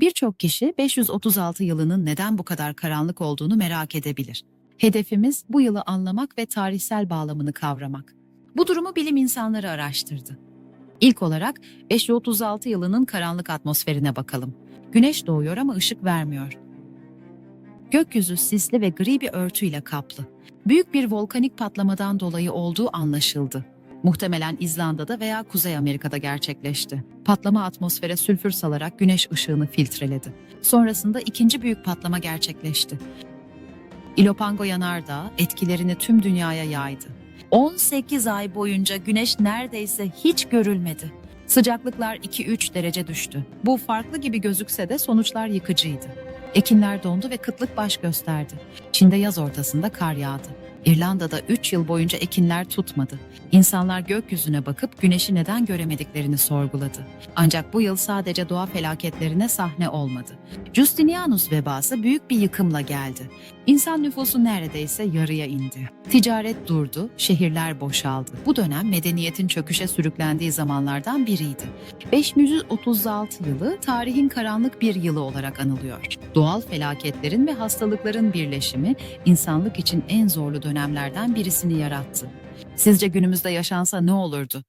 Birçok kişi 536 yılının neden bu kadar karanlık olduğunu merak edebilir. Hedefimiz bu yılı anlamak ve tarihsel bağlamını kavramak. Bu durumu bilim insanları araştırdı. İlk olarak 536 yılının karanlık atmosferine bakalım. Güneş doğuyor ama ışık vermiyor. Gökyüzü sisli ve gri bir örtüyle kaplı. Büyük bir volkanik patlamadan dolayı olduğu anlaşıldı. Muhtemelen İzlanda'da veya Kuzey Amerika'da gerçekleşti. Patlama atmosfere sülfür salarak güneş ışığını filtreledi. Sonrasında ikinci büyük patlama gerçekleşti. Ilopango yanardağı etkilerini tüm dünyaya yaydı. 18 ay boyunca güneş neredeyse hiç görülmedi. Sıcaklıklar 2-3 derece düştü. Bu farklı gibi gözükse de sonuçlar yıkıcıydı. Ekinler dondu ve kıtlık baş gösterdi. Çin'de yaz ortasında kar yağdı. İrlanda'da 3 yıl boyunca ekinler tutmadı. İnsanlar gökyüzüne bakıp güneşi neden göremediklerini sorguladı. Ancak bu yıl sadece doğa felaketlerine sahne olmadı. Justinianus vebası büyük bir yıkımla geldi. İnsan nüfusu neredeyse yarıya indi. Ticaret durdu, şehirler boşaldı. Bu dönem medeniyetin çöküşe sürüklendiği zamanlardan biriydi. 536 yılı tarihin karanlık bir yılı olarak anılıyor. Doğal felaketlerin ve hastalıkların birleşimi insanlık için en zorlu dönemlerden birisini yarattı. Sizce günümüzde yaşansa ne olurdu?